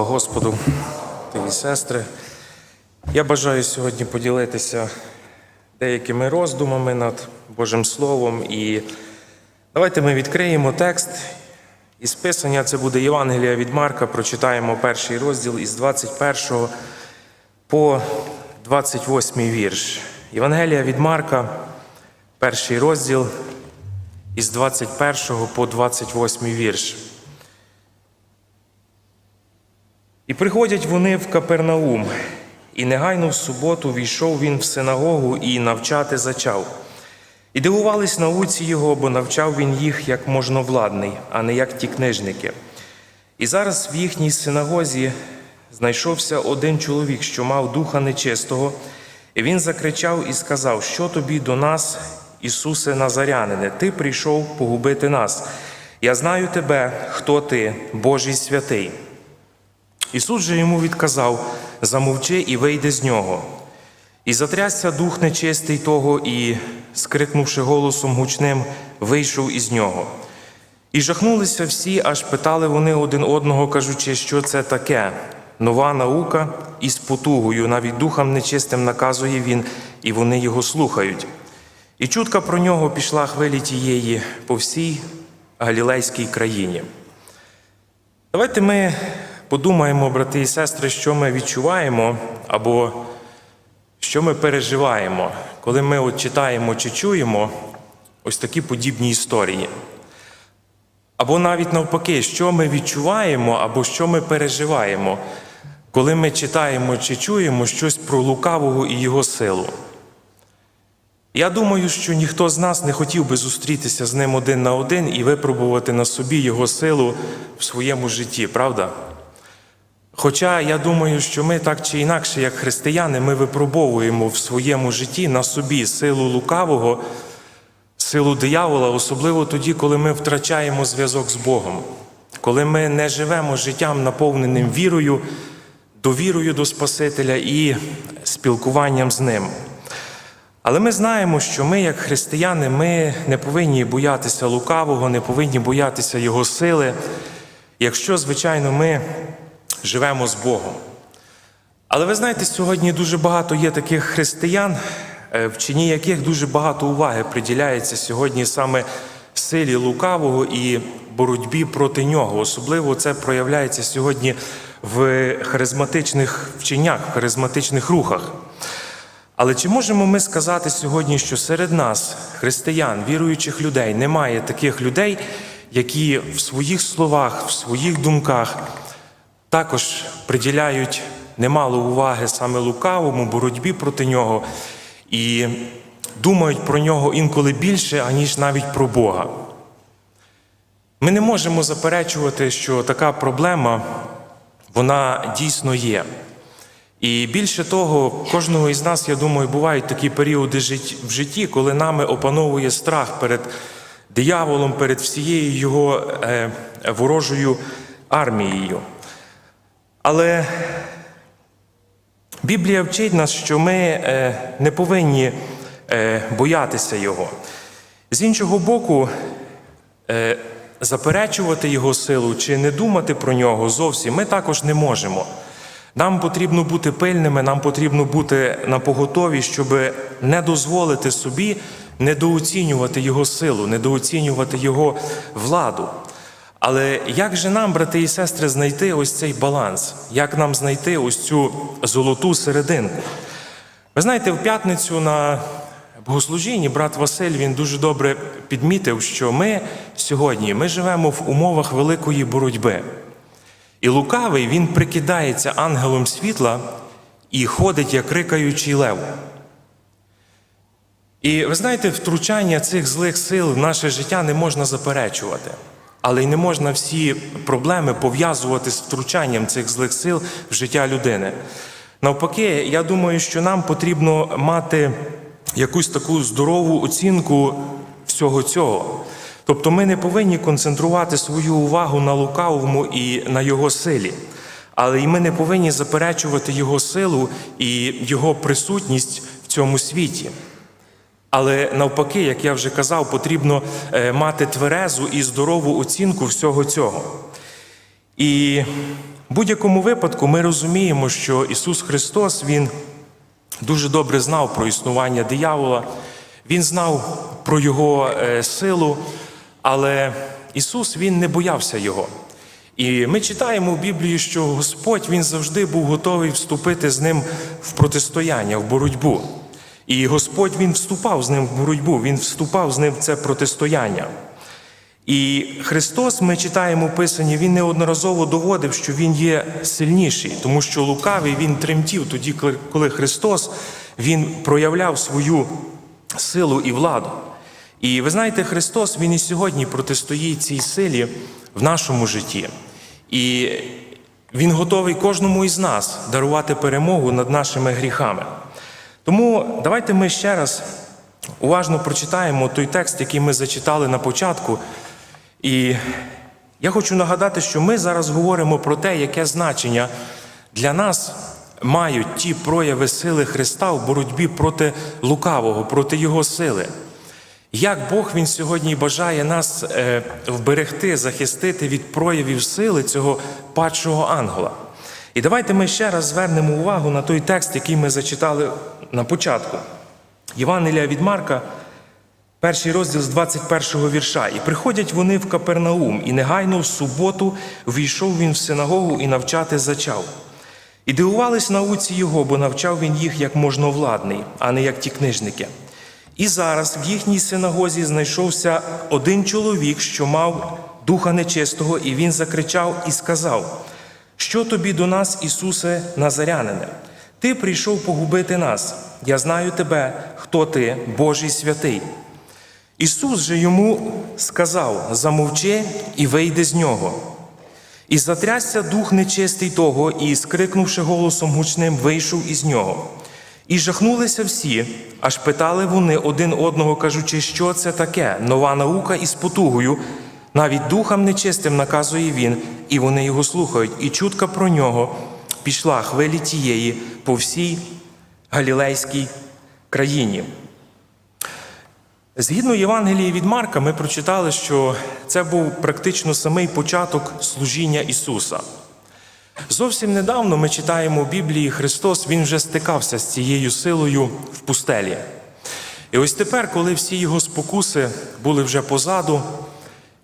Господу, ти і сестри. Я бажаю сьогодні поділитися деякими роздумами над Божим Словом. І давайте ми відкриємо текст із Писання. Це буде Євангелія від Марка. Прочитаємо перший розділ із 21 по 28 вірш. Євангелія від Марка, перший розділ із 21 по 28 вірш. І приходять вони в Капернаум, і негайно в суботу війшов він в синагогу і навчати зачав. І дивувались науці його, бо навчав він їх як можновладний, а не як ті книжники. І зараз в їхній синагозі знайшовся один чоловік, що мав духа нечистого, і він закричав і сказав: Що тобі до нас, Ісусе Назарянине, ти прийшов погубити нас. Я знаю тебе, хто ти, Божий святий. Ісус же йому відказав: замовчи і вийди з нього. І затрясся дух нечистий того, і, скрикнувши голосом гучним, вийшов із нього. І жахнулися всі, аж питали вони один одного, кажучи, що це таке. Нова наука із потугою, навіть духам нечистим наказує він, і вони його слухають. І чутка про нього пішла хвилі тієї по всій Галілейській країні. Давайте ми подумаємо, брати і сестри, що ми відчуваємо або що ми переживаємо, коли ми от читаємо чи чуємо ось такі подібні історії. Або навіть навпаки, що ми відчуваємо або що ми переживаємо, коли ми читаємо чи чуємо щось про лукавого і його силу. Я думаю, що ніхто з нас не хотів би зустрітися з ним один на один і випробувати на собі його силу в своєму житті, правда? Хоча я думаю, що ми так чи інакше, як християни, ми випробовуємо в своєму житті на собі силу лукавого, силу диявола, особливо тоді, коли ми втрачаємо зв'язок з Богом, коли ми не живемо життям, наповненим вірою, довірою до Спасителя і спілкуванням з Ним. Але ми знаємо, що ми, як християни, ми не повинні боятися лукавого, не повинні боятися Його сили, якщо, звичайно, ми живемо з Богом. Але ви знаєте, сьогодні дуже багато є таких християн, е, в чині яких дуже багато уваги приділяється сьогодні саме силі лукавого і боротьбі проти нього. Особливо це проявляється сьогодні в харизматичних вченнях, в харизматичних рухах. Але чи можемо ми сказати сьогодні, що серед нас, християн, віруючих людей, немає таких людей, які в своїх словах, в своїх думках також приділяють немало уваги саме лукавому, боротьбі проти нього і думають про нього інколи більше, аніж навіть про Бога. Ми не можемо заперечувати, що така проблема вона дійсно є. І більше того, кожного із нас, я думаю, бувають такі періоди в житті, коли нами опановує страх перед дияволом, перед всією його е, ворожою армією. Але Біблія вчить нас, що ми е, не повинні е, боятися Його. З іншого боку, е, заперечувати Його силу чи не думати про нього зовсім ми також не можемо. Нам потрібно бути пильними, нам потрібно бути на поготові, щоб не дозволити собі недооцінювати Його силу, недооцінювати Його владу. Але як же нам, брати і сестри, знайти ось цей баланс? Як нам знайти ось цю золоту серединку? Ви знаєте, в п'ятницю на богослужінні брат Василь він дуже добре підмітив, що ми сьогодні ми живемо в умовах великої боротьби. І лукавий він прикидається ангелом світла і ходить, як рикаючий лев. І ви знаєте, втручання цих злих сил в наше життя не можна заперечувати. Але й не можна всі проблеми пов'язувати з втручанням цих злих сил в життя людини. Навпаки, я думаю, що нам потрібно мати якусь таку здорову оцінку всього цього. Тобто ми не повинні концентрувати свою увагу на лукавому і на його силі, але й ми не повинні заперечувати його силу і його присутність в цьому світі. Але навпаки, як я вже казав, потрібно мати тверезу і здорову оцінку всього цього. І В будь-якому випадку ми розуміємо, що Ісус Христос Він дуже добре знав про існування диявола, Він знав про його е, силу, але Ісус Він не боявся Його. І ми читаємо в Біблії, що Господь Він завжди був готовий вступити з ним в протистояння, в боротьбу. І Господь Він вступав з ним в боротьбу, Він вступав з ним в це протистояння. І Христос, ми читаємо в Писанні, Він неодноразово доводив, що Він є сильніший, тому що лукавий Він тремтів тоді, коли Христос Він проявляв свою силу і владу. І ви знаєте, Христос Він і сьогодні протистоїть цій силі в нашому житті. І Він готовий кожному із нас дарувати перемогу над нашими гріхами. Тому давайте ми ще раз уважно прочитаємо той текст, який ми зачитали на початку. І я хочу нагадати, що ми зараз говоримо про те, яке значення для нас мають ті прояви сили Христа в боротьбі проти лукавого, проти Його сили. Як Бог Він сьогодні бажає нас е, вберегти, захистити від проявів сили цього падшого ангела. І давайте ми ще раз звернемо увагу на той текст, який ми зачитали на початку. Євангелія від Марка, перший розділ з 21 го вірша. І приходять вони в Капернаум, і негайно в суботу війшов він в синагогу і навчати зачав. І дивувались науці його, бо навчав він їх як можновладний, а не як ті книжники. І зараз в їхній синагозі знайшовся один чоловік, що мав духа нечистого, і він закричав і сказав: Що тобі до нас, Ісусе Назарянине? Ти прийшов погубити нас. Я знаю тебе, хто ти, Божий святий. Ісус же йому сказав: Замовчи і вийди з нього. І затрясся дух нечистий того, і, скрикнувши голосом гучним, вийшов із нього. І жахнулися всі, аж питали вони один одного, кажучи, що це таке, нова наука із потугою. Навіть духам нечистим наказує він, і вони його слухають. І чутка про нього пішла хвилі тієї по всій Галілейській країні. Згідно Євангелії від Марка, ми прочитали, що це був практично самий початок служіння Ісуса. Зовсім недавно ми читаємо в Біблії Христос, Він вже стикався з цією силою в пустелі. І ось тепер, коли всі його спокуси були вже позаду,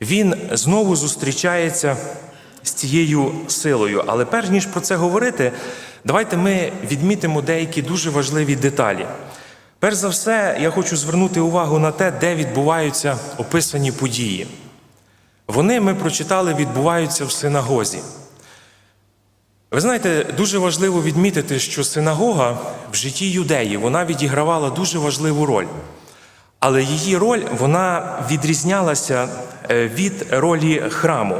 він знову зустрічається з цією силою. Але перш ніж про це говорити, давайте ми відмітимо деякі дуже важливі деталі. Перш за все, я хочу звернути увагу на те, де відбуваються описані події. Вони, ми прочитали, відбуваються в синагозі. Ви знаєте, дуже важливо відмітити, що синагога в житті юдеї вона відігравала дуже важливу роль. Але її роль вона відрізнялася е, від ролі храму.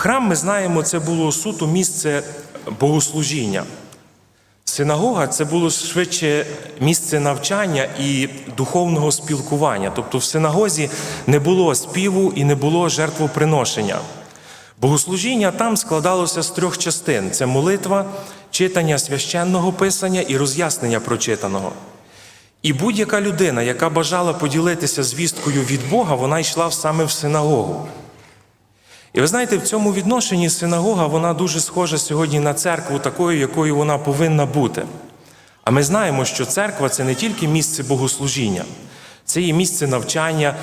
Храм, ми знаємо, це було суто місце богослужіння. Синагога це було швидше місце навчання і духовного спілкування. Тобто в синагозі не було співу і не було жертвоприношення. Богослужіння там складалося з трьох частин: це молитва, читання священного писання і роз'яснення прочитаного. І будь-яка людина, яка бажала поділитися звісткою від Бога, вона йшла саме в синагогу. І ви знаєте, в цьому відношенні синагога вона дуже схожа сьогодні на церкву, такою, якою вона повинна бути. А ми знаємо, що церква це не тільки місце богослужіння, це є місце навчання,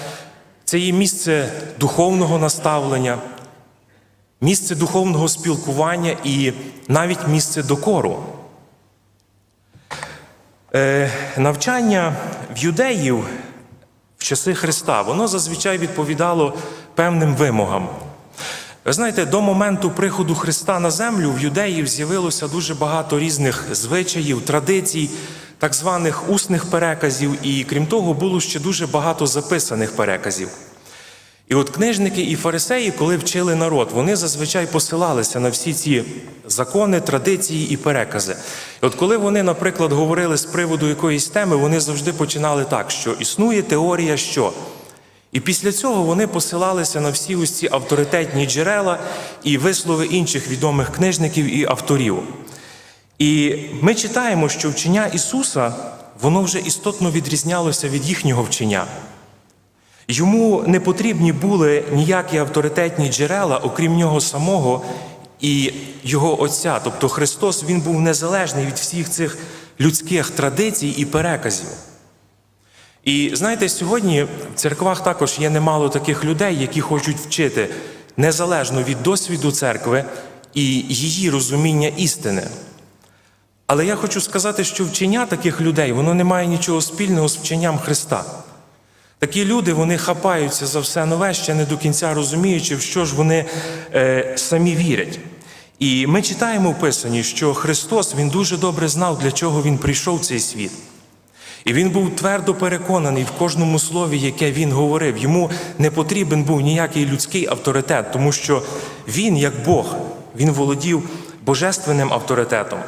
це є місце духовного наставлення, місце духовного спілкування і навіть місце докору. Е, навчання в юдеїв в часи Христа, воно зазвичай відповідало певним вимогам. Ви знаєте, до моменту приходу Христа на землю в юдеїв з'явилося дуже багато різних звичаїв, традицій, так званих усних переказів, і крім того, було ще дуже багато записаних переказів. І от книжники і фарисеї, коли вчили народ, вони зазвичай посилалися на всі ці закони, традиції і перекази. І от коли вони, наприклад, говорили з приводу якоїсь теми, вони завжди починали так, що існує теорія, що. І після цього вони посилалися на всі ці авторитетні джерела і вислови інших відомих книжників і авторів. І ми читаємо, що вчення Ісуса, воно вже істотно відрізнялося від їхнього вчення. Йому не потрібні були ніякі авторитетні джерела, окрім нього самого і його Отця. Тобто Христос Він був незалежний від всіх цих людських традицій і переказів. І знаєте, сьогодні в церквах також є немало таких людей, які хочуть вчити незалежно від досвіду церкви і її розуміння істини. Але я хочу сказати, що вчення таких людей воно не має нічого спільного з вченням Христа. Такі люди вони хапаються за все нове, ще не до кінця розуміючи, в що ж вони е, самі вірять. І ми читаємо в Писанні, що Христос Він дуже добре знав, для чого Він прийшов в цей світ. І він був твердо переконаний в кожному слові, яке він говорив. Йому не потрібен був ніякий людський авторитет, тому що він, як Бог, він володів божественним авторитетом.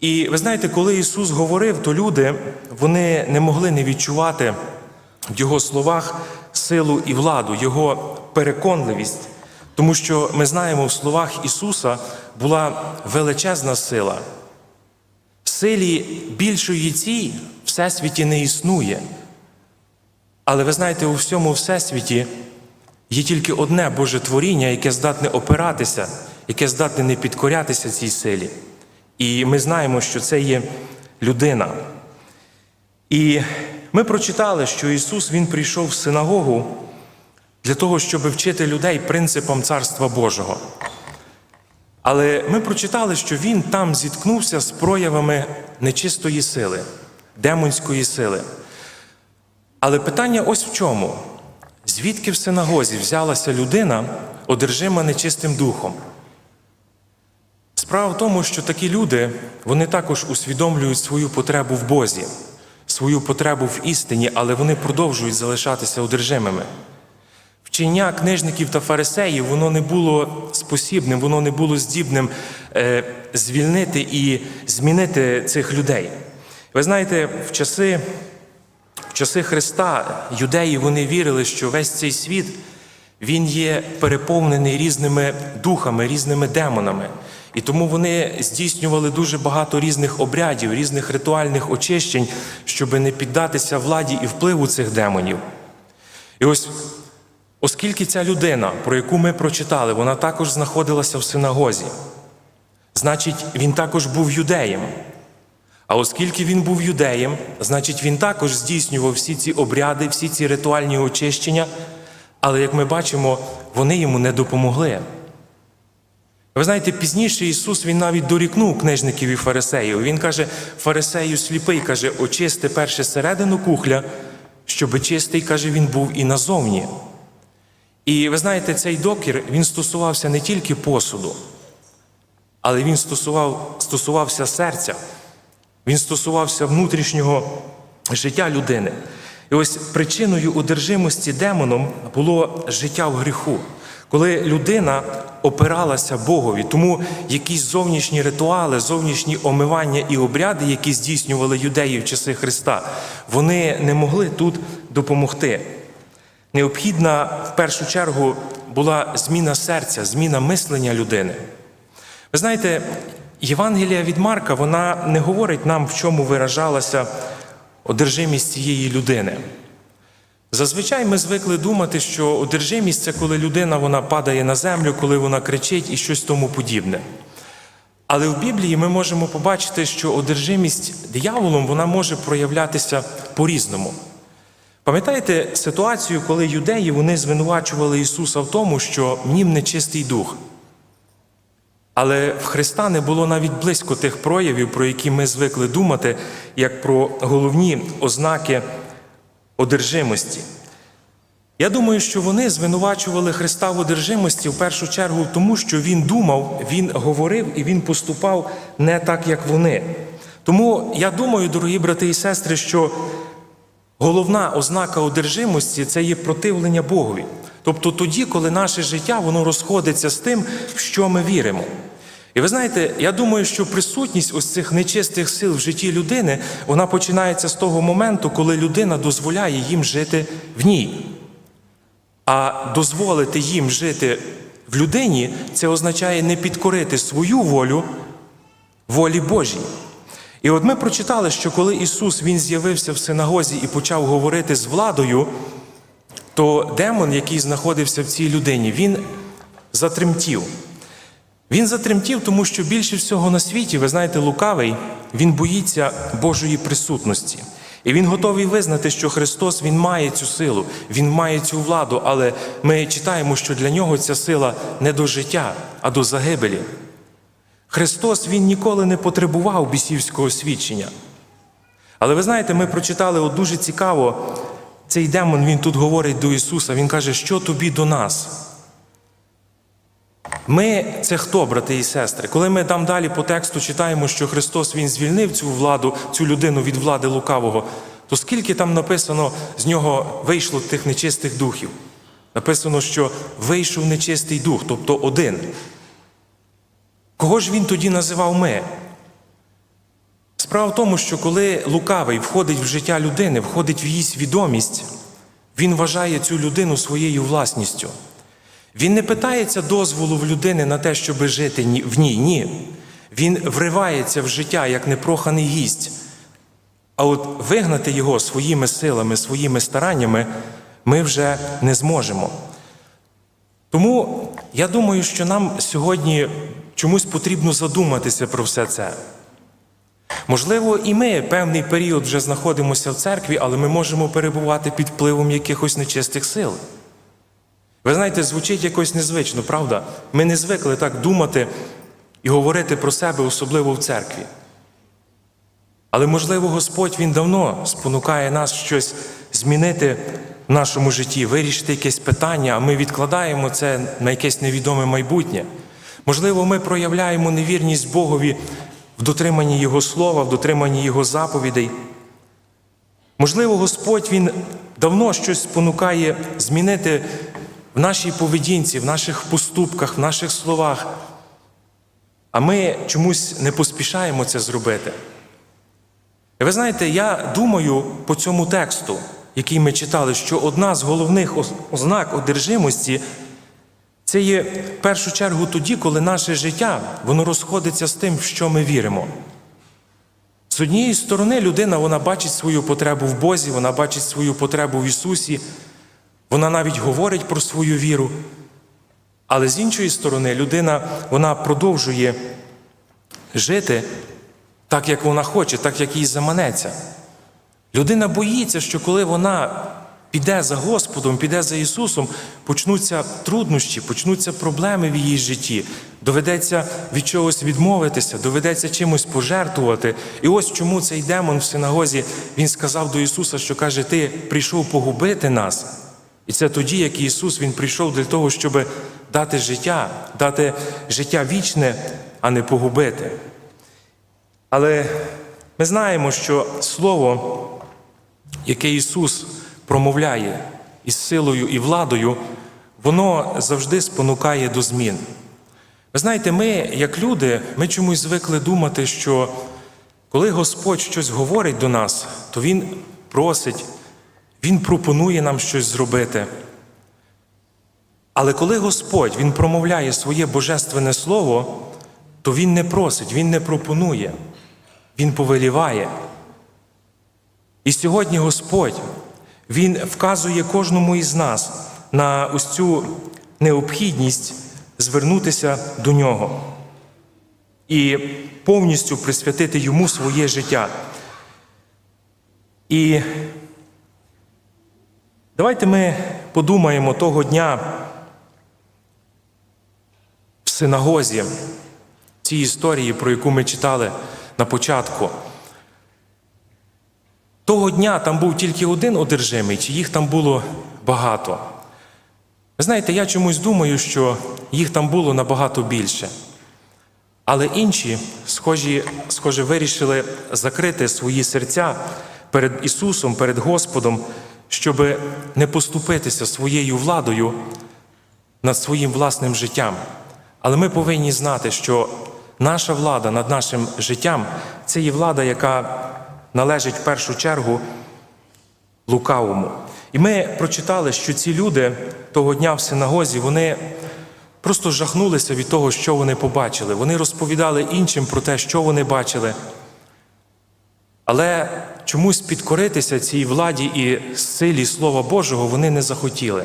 І ви знаєте, коли Ісус говорив, то люди вони не могли не відчувати в Його словах силу і владу, Його переконливість. Тому що ми знаємо, в словах Ісуса була величезна сила. Силі більшої цій в всесвіті не існує. Але ви знаєте, у всьому всесвіті є тільки одне Боже творіння, яке здатне опиратися, яке здатне не підкорятися цій силі. І ми знаємо, що це є людина. І ми прочитали, що Ісус Він прийшов в синагогу для того, щоб вчити людей принципам Царства Божого. Але ми прочитали, що він там зіткнувся з проявами нечистої сили, демонської сили. Але питання ось в чому: звідки в синагозі взялася людина, одержима нечистим духом? Справа в тому, що такі люди вони також усвідомлюють свою потребу в Бозі, свою потребу в істині, але вони продовжують залишатися одержимими. Вчення книжників та фарисеїв воно не було спосібним, воно не було здібним е, звільнити і змінити цих людей. Ви знаєте, в часи, в часи Христа юдеї вони вірили, що весь цей світ він є переповнений різними духами, різними демонами. І тому вони здійснювали дуже багато різних обрядів, різних ритуальних очищень, щоб не піддатися владі і впливу цих демонів. І ось Оскільки ця людина, про яку ми прочитали, вона також знаходилася в синагозі, значить, він також був юдеєм. А оскільки він був юдеєм, значить, він також здійснював всі ці обряди, всі ці ритуальні очищення, але, як ми бачимо, вони йому не допомогли. Ви знаєте, пізніше Ісус Він навіть дорікнув книжників і фарисеїв. Він каже, фарисею сліпий, каже, очисти перше середину кухля, щоби чистий, каже, він був і назовні. І ви знаєте, цей докір він стосувався не тільки посуду, але він стосував, стосувався серця, він стосувався внутрішнього життя людини. І ось причиною одержимості демоном було життя в гріху, коли людина опиралася Богові, тому якісь зовнішні ритуали, зовнішні омивання і обряди, які здійснювали юдеї в часи Христа, вони не могли тут допомогти. Необхідна в першу чергу була зміна серця, зміна мислення людини. Ви знаєте, Євангелія від Марка вона не говорить нам, в чому виражалася одержимість цієї людини. Зазвичай ми звикли думати, що одержимість це коли людина вона падає на землю, коли вона кричить і щось тому подібне. Але в Біблії ми можемо побачити, що одержимість дияволом вона може проявлятися по-різному. Пам'ятаєте ситуацію, коли юдеї вони звинувачували Ісуса в тому, що нім нечистий дух. Але в Христа не було навіть близько тих проявів, про які ми звикли думати, як про головні ознаки одержимості. Я думаю, що вони звинувачували Христа в одержимості в першу чергу тому, що Він думав, Він говорив і Він поступав не так, як вони. Тому я думаю, дорогі брати і сестри, що Головна ознака одержимості це є противлення Богові. Тобто тоді, коли наше життя воно розходиться з тим, в що ми віримо. І ви знаєте, я думаю, що присутність ось цих нечистих сил в житті людини вона починається з того моменту, коли людина дозволяє їм жити в ній. А дозволити їм жити в людині це означає не підкорити свою волю волі Божій. І от ми прочитали, що коли Ісус Він з'явився в синагозі і почав говорити з владою, то демон, який знаходився в цій людині, він затремтів. Він затремтів, тому що більше всього на світі, ви знаєте, лукавий, він боїться Божої присутності. І він готовий визнати, що Христос Він має цю силу, Він має цю владу, але ми читаємо, що для нього ця сила не до життя, а до загибелі. Христос Він ніколи не потребував бісівського свідчення. Але ви знаєте, ми прочитали от дуже цікаво, цей демон він тут говорить до Ісуса, Він каже, що тобі до нас? Ми це хто, брати і сестри? Коли ми там далі по тексту читаємо, що Христос Він звільнив цю владу, цю людину від влади лукавого, то скільки там написано, з нього вийшло тих нечистих духів? Написано, що вийшов нечистий дух, тобто один. Кого ж він тоді називав ми? Справа в тому, що коли лукавий входить в життя людини, входить в її свідомість, він вважає цю людину своєю власністю. Він не питається дозволу в людини на те, щоб жити в ній. Ні. Він вривається в життя як непроханий гість. А от вигнати його своїми силами, своїми стараннями ми вже не зможемо. Тому я думаю, що нам сьогодні чомусь потрібно задуматися про все це. Можливо, і ми певний період вже знаходимося в церкві, але ми можемо перебувати під впливом якихось нечистих сил. Ви знаєте, звучить якось незвично, правда? Ми не звикли так думати і говорити про себе, особливо в церкві. Але, можливо, Господь Він давно спонукає нас щось змінити в нашому житті, вирішити якесь питання, а ми відкладаємо це на якесь невідоме майбутнє. Можливо, ми проявляємо невірність Богові в дотриманні Його слова, в дотриманні Його заповідей. Можливо, Господь Він давно щось спонукає змінити в нашій поведінці, в наших поступках, в наших словах, а ми чомусь не поспішаємо це зробити. І ви знаєте, я думаю по цьому тексту, який ми читали, що одна з головних ознак одержимості це є в першу чергу тоді, коли наше життя воно розходиться з тим, в що ми віримо. З однієї сторони, людина вона бачить свою потребу в Бозі, вона бачить свою потребу в Ісусі, вона навіть говорить про свою віру. Але з іншої сторони, людина вона продовжує жити так, як вона хоче, так, як їй заманеться. Людина боїться, що коли вона піде за Господом, піде за Ісусом, почнуться труднощі, почнуться проблеми в її житті. Доведеться від чогось відмовитися, доведеться чимось пожертвувати. І ось чому цей демон в синагозі він сказав до Ісуса, що каже: Ти прийшов погубити нас. І це тоді, як Ісус Він прийшов для того, щоб дати життя, дати життя вічне, а не погубити. Але ми знаємо, що Слово, яке Ісус промовляє із силою і владою, воно завжди спонукає до змін. Ви знаєте, ми, як люди, ми чомусь звикли думати, що коли Господь щось говорить до нас, то Він просить, Він пропонує нам щось зробити. Але коли Господь Він промовляє своє божественне слово, то Він не просить, Він не пропонує, Він повеліває. І сьогодні Господь, Він вказує кожному із нас на ось цю необхідність звернутися до Нього і повністю присвятити Йому своє життя. І давайте ми подумаємо того дня в синагозі, цій історії, про яку ми читали на початку. Того дня там був тільки один одержимий, чи їх там було багато. Ви знаєте, я чомусь думаю, що їх там було набагато більше. Але інші, схожі, схоже, вирішили закрити свої серця перед Ісусом, перед Господом, щоб не поступитися своєю владою над своїм власним життям. Але ми повинні знати, що наша влада над нашим життям це є влада, яка належить в першу чергу лукавому. І ми прочитали, що ці люди того дня в синагозі, вони просто жахнулися від того, що вони побачили. Вони розповідали іншим про те, що вони бачили. Але чомусь підкоритися цій владі і силі Слова Божого вони не захотіли.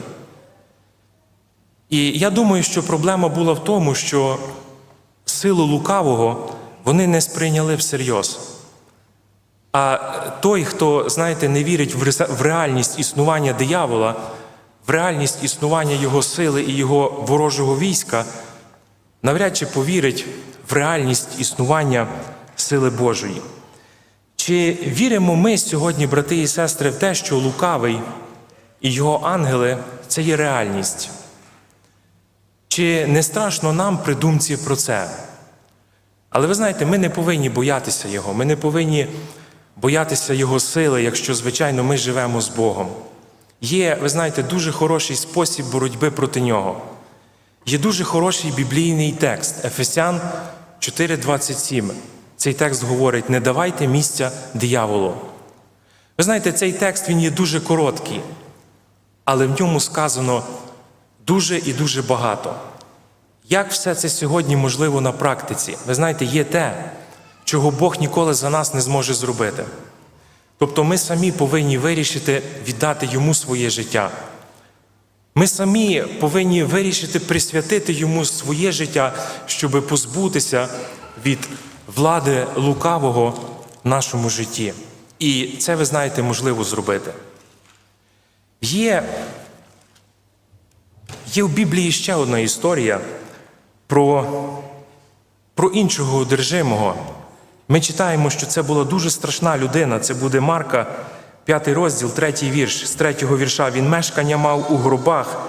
І я думаю, що проблема була в тому, що силу лукавого вони не сприйняли всерйоз. А той, хто, знаєте, не вірить в реальність існування диявола, в реальність існування його сили і його ворожого війська, навряд чи повірить в реальність існування сили Божої. Чи віримо ми сьогодні, брати і сестри, в те, що лукавий і його ангели це є реальність? Чи не страшно нам при думці про це? Але ви знаєте, ми не повинні боятися Його, ми не повинні боятися Його сили, якщо, звичайно, ми живемо з Богом. Є, ви знаєте, дуже хороший спосіб боротьби проти нього. Є дуже хороший біблійний текст Ефесян 4:27. Цей текст говорить: не давайте місця дияволу. Ви знаєте, цей текст він є дуже короткий, але в ньому сказано дуже і дуже багато. Як все це сьогодні можливо на практиці? Ви знаєте, є те, чого Бог ніколи за нас не зможе зробити. Тобто ми самі повинні вирішити віддати йому своє життя. Ми самі повинні вирішити присвятити йому своє життя, щоб позбутися від влади лукавого в нашому житті. І це, ви знаєте, можливо зробити. Є, є в Біблії ще одна історія про, про іншого одержимого. Ми читаємо, що це була дуже страшна людина. Це буде Марка, п'ятий розділ, третій вірш. З третього вірша він мешкання мав у гробах,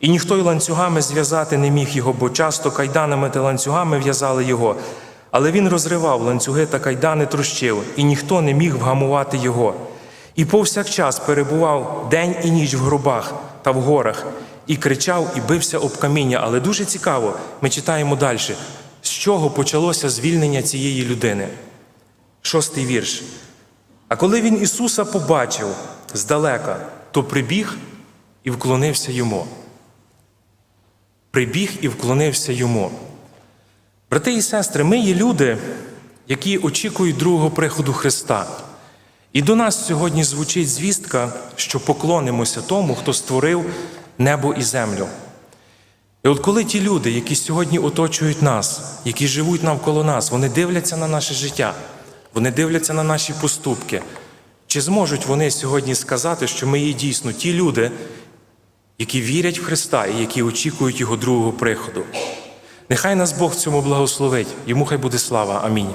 і ніхто й ланцюгами зв'язати не міг його, бо часто кайданами та ланцюгами в'язали його. Але він розривав ланцюги та кайдани трощив, і ніхто не міг вгамувати його. І повсякчас перебував день і ніч в гробах та в горах, і кричав, і бився об каміння. Але дуже цікаво, ми читаємо далі, з чого почалося звільнення цієї людини. Шостий вірш. А коли він Ісуса побачив здалека, то прибіг і вклонився йому. Прибіг і вклонився йому. Брати і сестри, ми є люди, які очікують другого приходу Христа. І до нас сьогодні звучить звістка, що поклонимося тому, хто створив небо і землю. І от коли ті люди, які сьогодні оточують нас, які живуть навколо нас, вони дивляться на наше життя, вони дивляться на наші поступки, чи зможуть вони сьогодні сказати, що ми є дійсно ті люди, які вірять в Христа і які очікують Його другого приходу? Нехай нас Бог цьому благословить, йому хай буде слава. Амінь.